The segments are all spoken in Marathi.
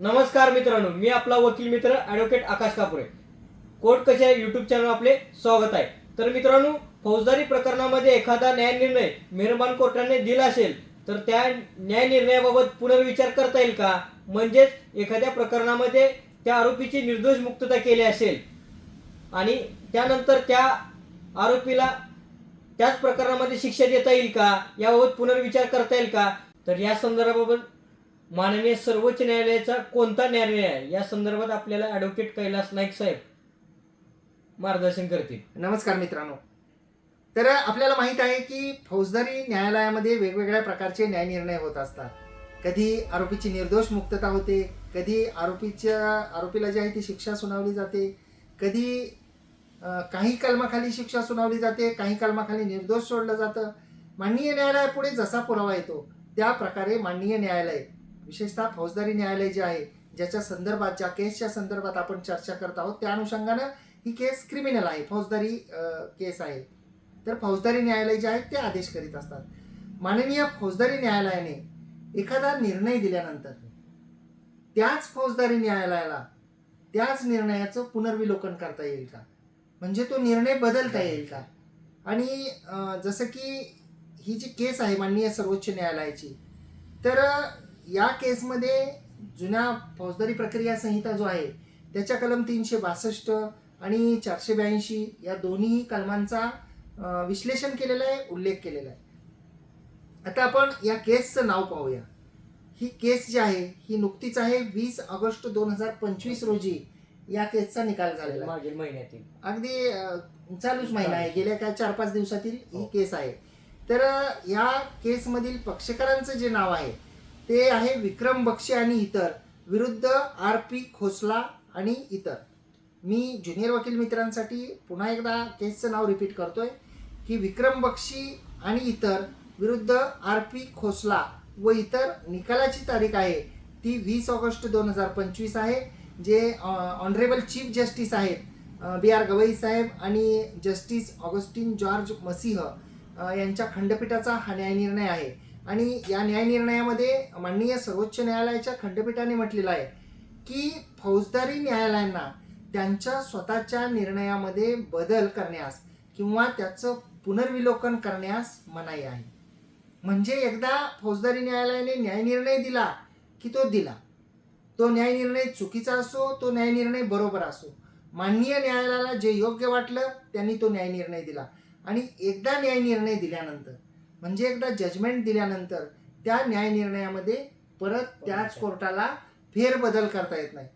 नमस्कार मित्रांनो मी आपला वकील मित्र ॲडव्होकेट आकाश कापुरे. कोर्ट कशा युट्यूब चॅनल आपले स्वागत आहे. तर मित्रांनो फौजदारी प्रकरणामध्ये एखादा न्याय निर्णय मेहरबान कोर्टाने दिला असेल तर त्या न्याय निर्णयाबाबत पुनर्विचार करता येईल का? म्हणजेच एखाद्या प्रकरणामध्ये त्या आरोपीची निर्दोष मुक्तता केली असेल. आणि त्यानंतर त्या आरोपीला त्याच प्रकरणामध्ये शिक्षा देता येईल का? याबाबत पुनर्विचार करता येईल का? तर या संदर्भाबाबत माननीय सर्वोच्च न्यायालयाचा कोणता निर्णय आहे? या संदर्भात आपल्याला ॲडव्होकेट कैलास नाईक साहेब मार्गदर्शन करतील. नमस्कार मित्रांनो. तर आपल्याला माहीत आहे की फौजदारी न्यायालयामध्ये वेगवेगळ्या प्रकारचे न्याय निर्णय होत असतात. कधी आरोपीची निर्दोष मुक्तता होते कधी आरोपीच्या आरोपीला जी आहे ती शिक्षा सुनावली जाते कधी काही कलमाखाली शिक्षा सुनावली जाते काही कलमाखाली निर्दोष सोडलं जातं. माननीय न्यायालयापुढे जसा पुरावा येतो त्या प्रकारे माननीय न्यायालय विशेषतः फौजदारी न्यायालय जे आहे ज्याच्या संदर्भात ज्या केसच्या संदर्भात आपण चर्चा करत आहोत त्या अनुषंगानं ही केस क्रिमिनल आहे फौजदारी केस आहे. तर फौजदारी न्यायालय जे आहेत ते आदेश करीत असतात. माननीय फौजदारी न्यायालयाने एखादा निर्णय दिल्यानंतर त्याच फौजदारी न्यायालयाला त्याच निर्णयाचं पुनर्विलोकन करता येईल का? म्हणजे तो निर्णय बदलता येईल का? आणि जसं की ही जी केस आहे माननीय सर्वोच्च न्यायालयाची तर या केसमध्ये जुन्या फौजदारी प्रक्रिया संहिता जो आहे त्याच्या कलम तीनशे बासष्ट आणि चारशे ब्याऐंशी या दोन्ही कलमांचा विश्लेषण केलेलं आहे उल्लेख केलेला आहे. आता आपण या केसचं नाव पाहूया. ही केस जी आहे ही नुकतीच आहे वीस ऑगस्ट दोन हजार पंचवीस रोजी या केसचा निकाल झालेला मागील महिन्यातील. अगदी चालूच महिना आहे गेल्या काय चार पाच दिवसातील ही हो. केस आहे. तर या केसमधील पक्षकारांचं जे नाव आहे ते आहे विक्रम बक्षे आणि इतर विरुद्ध आर पी खोसला आणि इतर. मी ज्युनियर वकील मित्रांसाठी पुन्हा एकदा केसचं नाव रिपीट करतोय की विक्रम बक्षी आणि इतर विरुद्ध आर पी खोसला व इतर निकालाची तारीख आहे ती वीस ऑगस्ट दोन हजार पंचवीस आहे जे ऑनरेबल चीफ जस्टिस आहेत बी आर गवई साहेब आणि जस्टिस ऑगस्टिन जॉर्ज मसिह यांच्या खंडपीठाचा हा न्यायनिर्णय आहे. आणि या न्यायनिर्णयामध्ये माननीय सर्वोच्च न्यायालयाच्या खंडपीठाने म्हटलेलं आहे की फौजदारी न्यायालयांना त्यांच्या स्वतःच्या निर्णयामध्ये बदल करण्यास किंवा त्याचं पुनर्विलोकन करण्यास मनाई आहे. म्हणजे एकदा फौजदारी न्यायालयाने न्यायनिर्णय दिला की तो दिला. तो न्यायनिर्णय चुकीचा असो तो न्यायनिर्णय बरोबर असो. माननीय न्यायालयाला जे योग्य वाटलं त्यांनी तो न्यायनिर्णय दिला. आणि एकदा न्यायनिर्णय दिल्यानंतर म्हणजे एकदा जजमेंट दिल्यानंतर त्या न्यायनिर्णयामध्ये परत त्याच कोर्टाला फेरबदल करता येत नाही.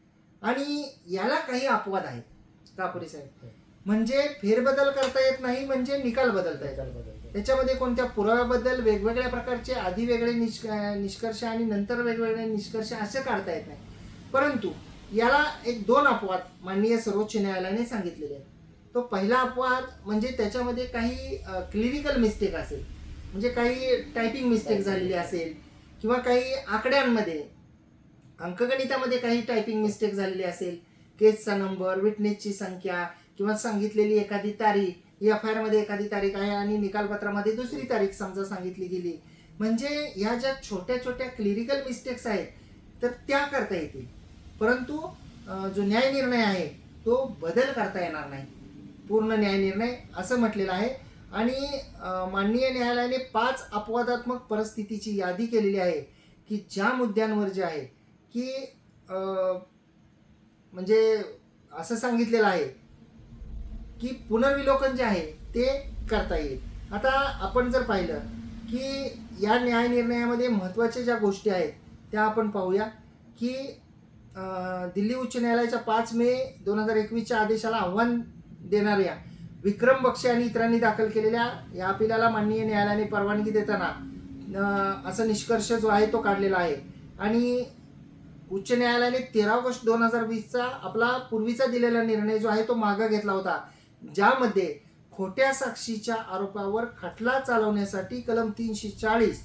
आणि याला काही अपवाद आहेत कापुरी साहेब. म्हणजे फेरबदल करता येत नाही म्हणजे निकाल बदलता येतात त्याच्यामध्ये कोणत्या पुराव्याबद्दल वेगवेगळ्या प्रकारचे आधी वेगळे निष्क निष्कर्ष आणि नंतर वेगवेगळे निष्कर्ष असे काढता येत नाही. परंतु याला एक दोन अपवाद माननीय सर्वोच्च न्यायालयाने सांगितलेले आहेत. तो पहिला अपवाद म्हणजे त्याच्यामध्ये काही क्लिनिकल मिस्टेक असेल. म्हणजे काही टायपिंग मिस्टेक झालेली असेल किंवा काही आकड्यांमध्ये अंकगणितामध्ये काही टायपिंग मिस्टेक झालेली असेल केसचा नंबर विटनेसची संख्या किंवा सांगितलेली एखादी तारीख एफ आयमध्ये एखादी तारीख आहे आणि निकालपत्रामध्ये दुसरी तारीख समजा सांगितली गेली. म्हणजे ह्या ज्या छोट्या छोट्या क्लिरिकल मिस्टेक्स आहेत तर त्या करता येतील. परंतु जो न्याय निर्णय आहे तो बदल करता येणार नाही. पूर्ण न्याय निर्णय असं म्हटलेलं आहे. आणि माननीय न्यायालयाने पाच अपवादात्मक परिस्थितीची यादी केलेली आहे की ज्या मुद्द्यांवर जे आहे की म्हणजे असं सांगितलेलं आहे की पुनर्विलोकन जे आहे ते करता येईल. आता आपण जर पाहिलं की या न्याय निर्णयामध्ये महत्त्वाच्या ज्या गोष्टी आहेत त्या आपण पाहूया की दिल्ली उच्च न्यायालयाच्या पाच मे दोन हजार एकवीसच्या आदेशाला आव्हान देणाऱ्या विक्रम बक्षे आणि इतरांनी दाखल केलेल्या या अपिलाला माननीय न्यायालयाने परवानगी देताना असा निष्कर्ष जो आहे तो काढलेला आहे. आणि उच्च न्यायालयाने तेरा ऑगस्ट दोन हजार वीसचा आपला पूर्वीचा दिलेला निर्णय जो आहे तो मागं घेतला होता. ज्यामध्ये खोट्या साक्षीच्या आरोपावर खटला चालवण्यासाठी कलम तीनशे चाळीस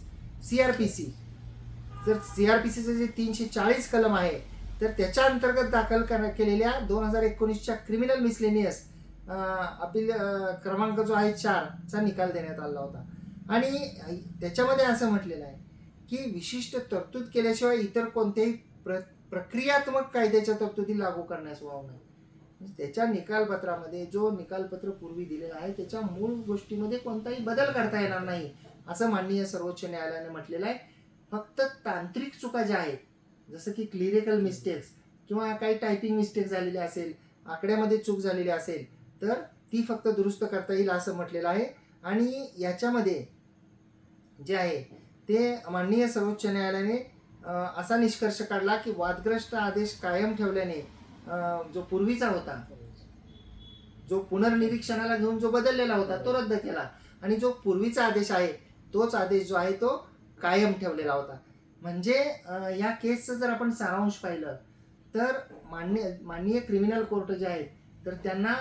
सी आर पी सी जर सी आर पी सीचं जे तीनशे चाळीस कलम आहे तर त्याच्या अंतर्गत दाखल कर केलेल्या दोन हजार एकोणीसच्या क्रिमिनल मिसलेनियस अपील क्रमांक जो आहे चारचा निकाल देण्यात आला होता. आणि त्याच्यामध्ये असं म्हटलेलं आहे की विशिष्ट तरतूद केल्याशिवाय इतर कोणत्याही प्र प्रक्रियात्मक कायद्याच्या तरतुदी लागू करण्यास वाव नाही. म्हणजे त्याच्या निकालपत्रामध्ये जो निकालपत्र पूर्वी दिलेला आहे त्याच्या मूळ गोष्टीमध्ये कोणताही बदल करता येणार नाही असं माननीय सर्वोच्च न्यायालयाने म्हटलेलं आहे. फक्त तांत्रिक चुका ज्या आहेत जसं की क्लिरिकल मिस्टेक्स किंवा काही टायपिंग मिस्टेक झालेली असेल आकड्यामध्ये चूक झालेली असेल तर ती फक्त दुरुस्त करता येईल असं म्हटलेलं आहे. आणि याच्यामध्ये जे आहे ते माननीय सर्वोच्च न्यायालयाने असा निष्कर्ष काढला की वादग्रस्त आदेश कायम ठेवल्याने जो पूर्वीचा होता जो पुनर्निरीक्षणाला घेऊन जो बदललेला होता तो रद्द केला. आणि जो पूर्वीचा आदेश आहे तोच आदेश जो आहे तो कायम ठेवलेला होता. म्हणजे या केसचं जर आपण सारांश पाहिलं तर मान्य माननीय क्रिमिनल कोर्ट जे आहेत तर त्यांना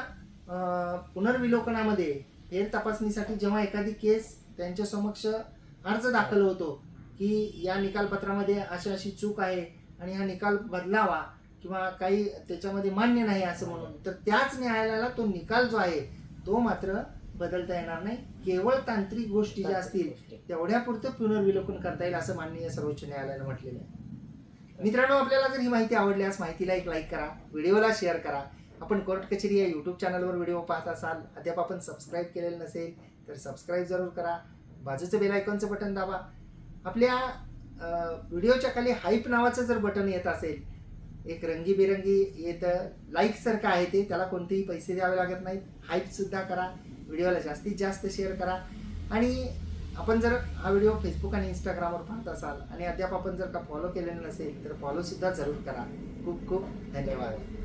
पुनर्विलोकनामध्ये फेर तपासणीसाठी जेव्हा एखादी केस त्यांच्या समक्ष अर्ज दाखल होतो की या निकालपत्रामध्ये अशी अशी चूक आहे आणि हा निकाल बदलावा किंवा काही त्याच्यामध्ये मान्य नाही असं म्हणून तर त्याच न्यायालयाला तो निकाल जो आहे तो मात्र बदलता येणार नाही. केवळ तांत्रिक गोष्टी ज्या असतील तेवढ्या पुरतं पुनर्विलोकन करता येईल असं माननीय सर्वोच्च न्यायालयानं म्हटलेलं आहे. मित्रांनो आपल्याला जर ही माहिती आवडल्यास माहितीला एक लाईक करा व्हिडिओला शेअर करा. आपण कोर्ट कचेरी या यूट्यूब चॅनलवर व्हिडिओ पाहत असाल अद्याप आपण सबस्क्राईब केलेलं नसेल तर सबस्क्राईब जरूर करा. बाजूचं बेल आयकॉनचं बटन दाबा. आपल्या व्हिडिओच्या खाली हाईप नावाचं जर बटन येत असेल एक रंगीबेरंगी येतं लाईकसारखं आहे ते त्याला कोणतेही पैसे द्यावे लागत नाहीत. हाईपसुद्धा करा. व्हिडिओला जास्तीत जास्त शेअर करा. आणि आपण जर हा व्हिडिओ फेसबुक आणि इंस्टाग्रामवर पाहत असाल आणि अद्याप आपण जर का फॉलो केलेलं नसेल तर फॉलोसुद्धा जरूर करा. खूप खूप धन्यवाद.